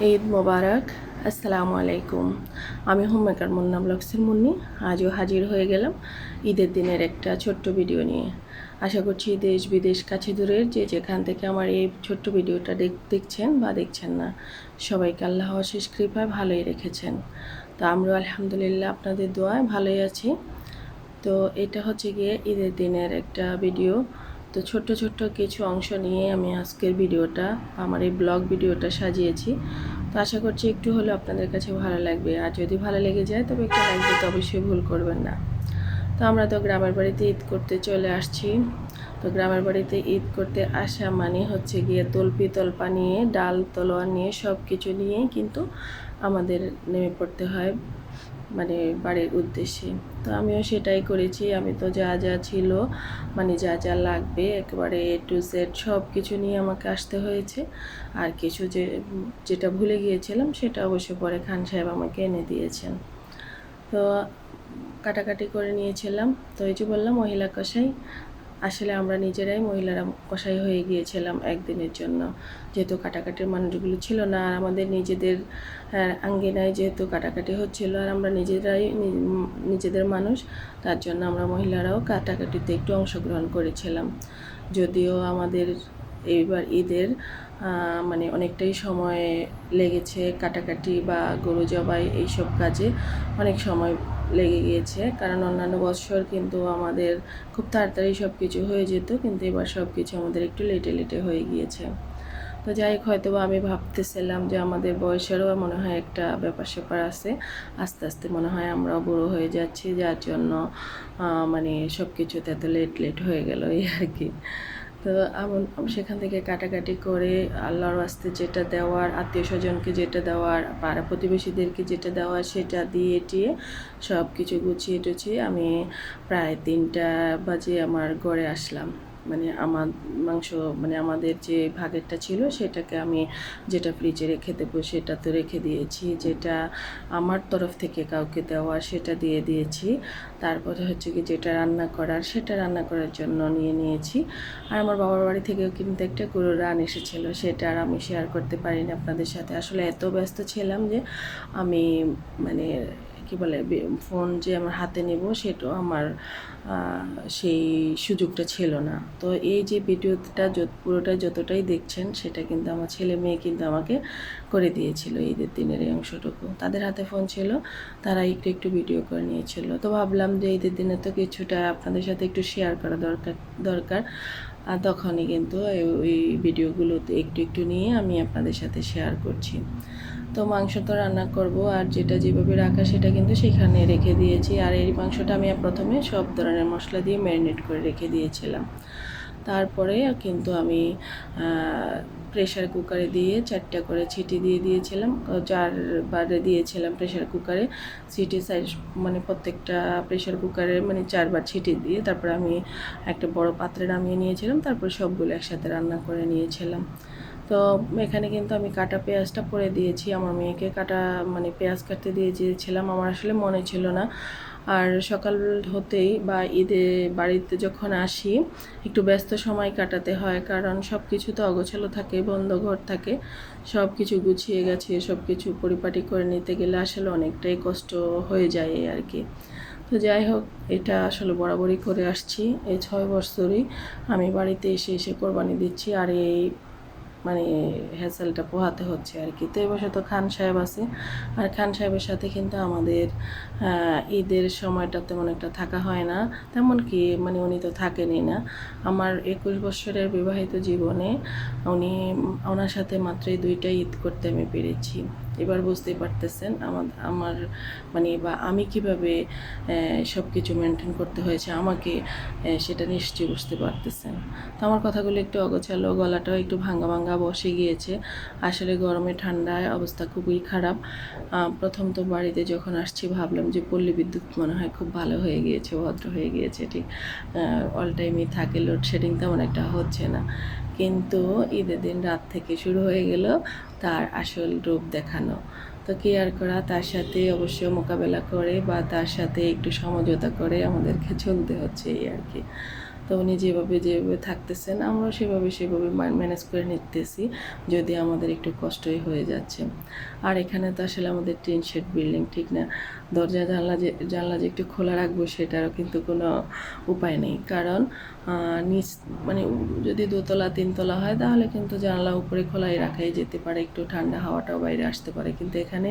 ঈদ মোবারক, আসসালামু আলাইকুম। আমি হোমমেকার মুন্না ব্লগসের মুন্নি, আজও হাজির হয়ে গেলাম ঈদের দিনের একটা ছোট্ট ভিডিও নিয়ে। আশা করছি দেশ বিদেশ কাছে দূরের যে যেখান থেকে আমার এই ছোট্ট ভিডিওটা দেখ- দেখছেন বা দেখছেন না, সবাইকে আল্লাহ শেষ কৃপায় ভালোই রেখেছেন। তো আমরা আলহামদুলিল্লাহ আপনাদের দোয়ায় ভালোই আছি। তো এটা হচ্ছে গিয়ে ঈদের দিনের একটা ভিডিও। তো ছোট্ট ছোট্ট কিছু অংশ নিয়ে আমি আজকের ভিডিওটা, আমার এই ব্লগ ভিডিওটা সাজিয়েছি। তো আশা করছি একটু হলেও আপনাদের কাছে ভালো লাগবে। আর যদি ভালো লেগে যায়, তবে একটু লাইক দিতে অবশ্যই ভুল করবেন না। তো আমরা তো গ্রামের বাড়িতে ঈদ করতে চলে আসছি। তো গ্রামের বাড়িতে ঈদ করতে আসা মানে হচ্ছে গিয়ে তলপি তলপা নিয়ে, ডাল, তলোয়ার নিয়ে সব কিছু নিয়ে কিন্তু আমাদের নেমে পড়তে হয়। মানে বাড়ির উদ্দেশ্যে। তো আমিও সেটাই করেছি। আমি তো যা যা ছিল মানে যা যা লাগবে, একেবারে এ টু জেড সব কিছু নিয়ে আমাকে আসতে হয়েছে। আর কিছু যে, যেটা ভুলে গিয়েছিলাম, সেটা অবশ্য পরে খান সাহেব আমাকে এনে দিয়েছেন। তো কাটাকাটি করে নিয়েছিলাম। তো এই যে বললাম, মহিলা কষাই আসলে আমরা নিজেরাই মহিলারা কষাই হয়ে গিয়েছিলাম একদিনের জন্য। যেহেতু কাটাকাটির মানুষগুলো ছিল না আর আমাদের নিজেদের আহ, আঙ্গিনায় যেহেতু কাটাকাটি হচ্ছিল আর আমরা নিজেরাই নিজেদের মানুষ তার জন্য আমরা মহিলারাও কাটাকাটিতে একটু অংশগ্রহণ করেছিলাম। যদিও আমাদের এইবার ঈদের মানে অনেকটাই সময় লেগেছে কাটাকাটি বা গরু জবাই এইসব কাজে অনেক সময় লেগে গিয়েছে। কারণ অন্যান্য বছর কিন্তু আমাদের খুব তাড়াতাড়ি সব কিছু হয়ে যেত, কিন্তু এবার সব কিছু আমাদের একটু লেটে লেটে হয়ে গিয়েছে। তো যাই হোক হয়তো আমি ভাবতেছিলাম যে আমাদের বয়সেরও মনে হয় একটা ব্যাপার স্যাপার আছে। আস্তে আস্তে মনে হয় আমরাও বুড়ো হয়ে যাচ্ছি, যার জন্য মানে সব কিছুতে এত লেট লেট হয়ে গেল এই আর কি। তো সেখান থেকে কাটাকাটি করে আল্লাহর আস্তে যেটা দেওয়ার আত্মীয় স্বজনকে যেটা দেওয়ার, পাড়া প্রতিবেশীদেরকে যেটা দেওয়ার, সেটা দিয়ে টিয়ে সব কিছু গুছিয়ে টুছিয়ে আমি প্রায় তিনটা বাজে আমার ঘরে আসলাম। মানে আমার মাংস মানে আমাদের যে ভাগেরটা ছিল সেটাকে আমি যেটা ফ্রিজে রেখে দেবো সেটা তো রেখে দিয়েছি। যেটা আমার তরফ থেকে কাউকে দেওয়ার সেটা দিয়ে দিয়েছি। তারপরে হচ্ছে কি যেটা রান্না করার সেটা রান্না করার জন্য নিয়ে নিয়েছি। আর আমার বাবার বাড়ি থেকেও কিন্তু একটা গরুর রান এসেছিল, সেটা আর আমি শেয়ার করতে পারিনি আপনাদের সাথে। আসলে এত ব্যস্ত ছিলাম যে আমি মানে কি বলে ফোন যে আমার হাতে নেব সেটাও আমার সেই সুযোগটা ছিল না। তো এই যে ভিডিওটা পুরোটা যতটাই দেখছেন, সেটা কিন্তু আমার ছেলে মেয়ে কিন্তু আমাকে করে দিয়েছিল ঈদের দিনের এই অংশটুকু। তাদের হাতে ফোন ছিল, তারা একটু একটু ভিডিও করে নিয়েছিল। তো ভাবলাম যে ঈদের দিনে তো কিছুটা আপনাদের সাথে একটু শেয়ার করা দরকার দরকার। আর তখনই কিন্তু ওই ভিডিওগুলোতে একটু একটু নিয়ে আমি আপনাদের সাথে শেয়ার করছি। তো মাংস তো রান্না করব, আর যেটা যেভাবে রাখা সেটা কিন্তু সেখানে রেখে দিয়েছি। আর এই মাংসটা আমি প্রথমে সব ধরনের মশলা দিয়ে ম্যারিনেট করে রেখে দিয়েছিলাম। তারপরে কিন্তু আমি প্রেশার কুকারে দিয়ে চারটা করে ছিটি দিয়ে দিয়েছিলাম। চারবারে দিয়েছিলাম প্রেশার কুকারে। সিটি সাইজ মানে প্রত্যেকটা প্রেশার কুকারে মানে চারবার ছিটি দিয়ে তারপর আমি একটা বড় পাত্রে নামিয়ে নিয়েছিলাম। তারপর সবগুলো একসাথে রান্না করে নিয়েছিলাম। তো এখানে কিন্তু আমি কাটা পেঁয়াজটা করে দিয়েছি। আমার মেয়েকে কাটা মানে পেঁয়াজ কাটতে দিয়ে দিয়েছিলাম। আমার আসলে মনে ছিল না। আর সকাল হতেই বা ঈদে বাড়িতে যখন আসি, একটু ব্যস্ত সময় কাটাতে হয়। কারণ সব কিছু তো অগোছালো থাকে, বন্ধ ঘর থাকে। সব কিছু গুছিয়ে গেছে সব কিছু পরিপাটি করে নিতে গেলে আসলে অনেকটাই কষ্ট হয়ে যায় আর কি। তো যাই হোক, এটা আসলে বরাবরই করে আসছি। এই ছয় বছরই আমি বাড়িতে এসে এসে কোরবানি দিচ্ছি। আর এই মানে হ্যাসেলটা পোহাতে হচ্ছে আর কি। তো এবছর তো খান সাহেব আছে। আর খান সাহেবের সাথে কিন্তু আমাদের ঈদের সময়টা তেমন একটা থাকা হয় না। তেমন কি মানে উনি তো থাকেনই না। আমার একুশ বছরের বিবাহিত জীবনে উনি, ওনার সাথে মাত্র দুইটা ঈদ করতে আমি পেরেছি। এবার বুঝতেই পারতেছেন আমার আমার মানে বা আমি কীভাবে সব কিছু মেনটেন করতে হয়েছে, আমাকে সেটা নিশ্চয়ই বুঝতে পারতেছেন। তো আমার কথাগুলো একটু অগোছালো, গলাটাও একটু ভাঙ্গা ভাঙ্গা বসে গিয়েছে। আসলে গরমে ঠান্ডায় অবস্থা খুবই খারাপ। প্রথম তো বাড়িতে যখন আসছি ভাবলাম যে পল্লী বিদ্যুৎ মনে হয় খুব ভালো হয়ে গিয়েছে, ভদ্র হয়ে গিয়েছে, ঠিক অল টাইমই থাকে লোডশেডিং তেমন একটা হচ্ছে না। কিন্তু ঈদের দিন রাত থেকে শুরু হয়ে গেল তার আসল রূপ দেখানো। তো কেয়ার করা, তার সাথে অবশ্য মোকাবেলা করে বা তার সাথে একটু সমঝোতা করে আমাদেরকে চলতে হচ্ছে এই আর কি। তো উনি যেভাবে যেভাবে থাকতেছেন, আমরাও সেভাবে সেভাবে ম্যানেজ করে নিতেছি, যদি আমাদের একটু কষ্টই হয়ে যাচ্ছে। আর এখানে তো আসলে আমাদের টিন শেড বিল্ডিং ঠিক না। দরজা জানলা যে জানলা যে একটু খোলা রাখব সেটারও কিন্তু কোনো উপায় নেই। কারণ নিচ মানে যদি দোতলা, তিনতলা হয়, তাহলে কিন্তু জানলা উপরে খোলাই রাখাই যেতে পারে। একটু ঠান্ডা হাওয়াটাও বাইরে আসতে পারে। কিন্তু এখানে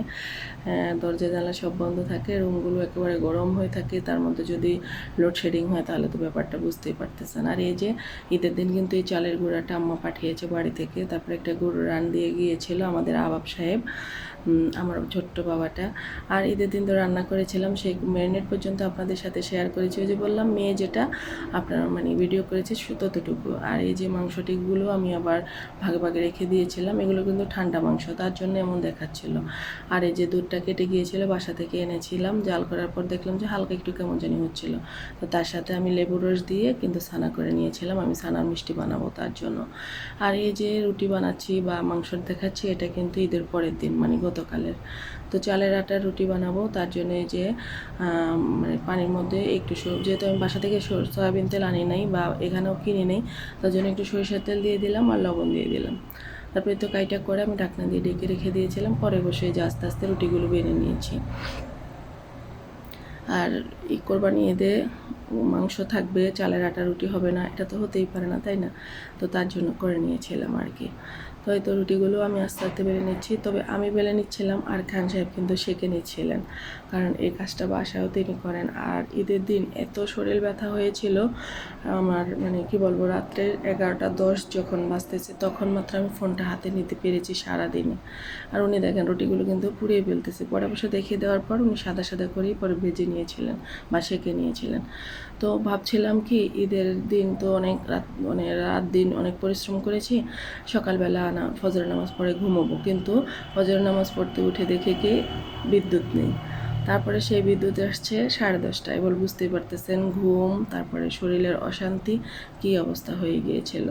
দরজা, জানলা সব বন্ধ থাকে। রুমগুলো একেবারে গরম হয়ে থাকে। তার মধ্যে যদি লোডশেডিং হয়, তাহলে তো ব্যাপারটা বুঝতেই পারতেছেন। আর এই যে ঈদের দিন কিন্তু এই চালের গুঁড়াটা আম্মা পাঠিয়েছে বাড়ি থেকে। তারপরে একটা গরু রান দিয়ে গিয়েছিল আমাদের আবাব সাহেব আমার ছোট্ট বাবাটা। আর ঈদের দিন তো রান্না করেছিলাম। সেই ম্যারিনেট পর্যন্ত আপনাদের সাথে শেয়ার করেছি। ওই যে বললাম, মেয়ে যেটা, আপনার মানে ভিডিও করেছে ততটুকু আর এই যে মাংসটিগুলো আমি আবার ভাগে ভাগে রেখে দিয়েছিলাম, এগুলো কিন্তু ঠান্ডা মাংস, তার জন্য এমন দেখাচ্ছিল। আর এই যে দুধটা কেটে গিয়েছিল, বাসা থেকে এনেছিলাম, জাল করার পর দেখলাম যে হালকা একটু কেমন জানি হচ্ছিল। তো তার সাথে আমি লেবু রস দিয়ে কিন্তু ছানা করে নিয়েছিলাম, আমি ছানার মিষ্টি বানাবো তার জন্য। আর এই যে রুটি বানাচ্ছি বা মাংস দেখাচ্ছি, এটা কিন্তু ঈদের পরের দিন মানে গতকালের। তো চালের আটার রুটি বানাবো, তার জন্য যে মানে পানির মধ্যে একটু যেহেতু আমি বাসা থেকে সয়াবিন তেল আনি নাই বা এখানেও কিনে নেই। তার জন্য একটু সরিষার তেল দিয়ে দিলাম আর লবণ দিয়ে দিলাম। তারপরে তো কাইটা করে আমি ঢাকনা দিয়ে ডেকে রেখে দিয়েছিলাম। পরে বসে যে আস্তে আস্তে রুটিগুলো বেড়ে নিয়েছি। আর এই কোরবানি দে মাংস থাকবে, চালের আটা রুটি হবে না, এটা তো হতেই পারে না, তাই না? তো তার জন্য করে নিয়েছিলাম আর কি। তো এই তো রুটিগুলো আমি আস্তে আস্তে বেলে নিচ্ছি। তবে আমি বেলে নিচ্ছিলাম আর খান সাহেব কিন্তু সেঁকে নিচ্ছিলেন। কারণ এই কাজটা বাসায়ও তিনি করেন। আর ঈদের দিন এত শরীর ব্যথা হয়েছিল, আমার মানে কি বলব রাত্রে এগারোটা দশ যখন বাঁচতেছে তখন মাত্র আমি ফোনটা হাতে নিতে পেরেছি সারাদিনে আর উনি দেখেন রুটিগুলো কিন্তু পুড়িয়ে ফেলতেছে। পরে বসে দেখিয়ে দেওয়ার পর উনি সাদা সাদা করেই পরে ভেজে নিয়েছিলেন বা সেঁকে নিয়েছিলেন। তো ভাবছিলাম কি, ঈদের দিন তো অনেক রাত মানে রাত দিন অনেক পরিশ্রম করেছি, সকালবেলা না, ফজরের নামাজ পড়ে ঘুমোবো। কিন্তু ফজরের নামাজ পড়তে উঠে দেখে কি বিদ্যুৎ নেই। তারপরে সেই বিদ্যুৎ আসছে সাড়ে দশটায়। এবার বুঝতেই পারতেছেন, ঘুম, তারপরে শরীরের অশান্তি, কি অবস্থা হয়ে গিয়েছিল।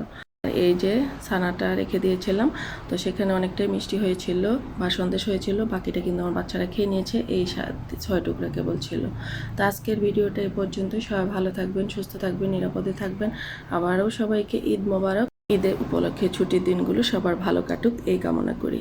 এই যে ছানাটা রেখে দিয়েছিলাম, তো সেখানে অনেকটাই মিষ্টি হয়েছিল বা সন্দেশ হয়েছিল, বাকিটা কিন্তু আমার বাচ্চারা খেয়ে নিয়েছে, এই ছয় টুকরা কেবল ছিল। তো আজকের ভিডিওটা এই পর্যন্ত সবাই ভালো থাকবেন, সুস্থ থাকবেন, নিরাপদে থাকবেন। আবারও সবাইকে ঈদ মোবারক। ঈদের উপলক্ষে ছুটির দিনগুলো সবার ভালো কাটুক এই কামনা করি।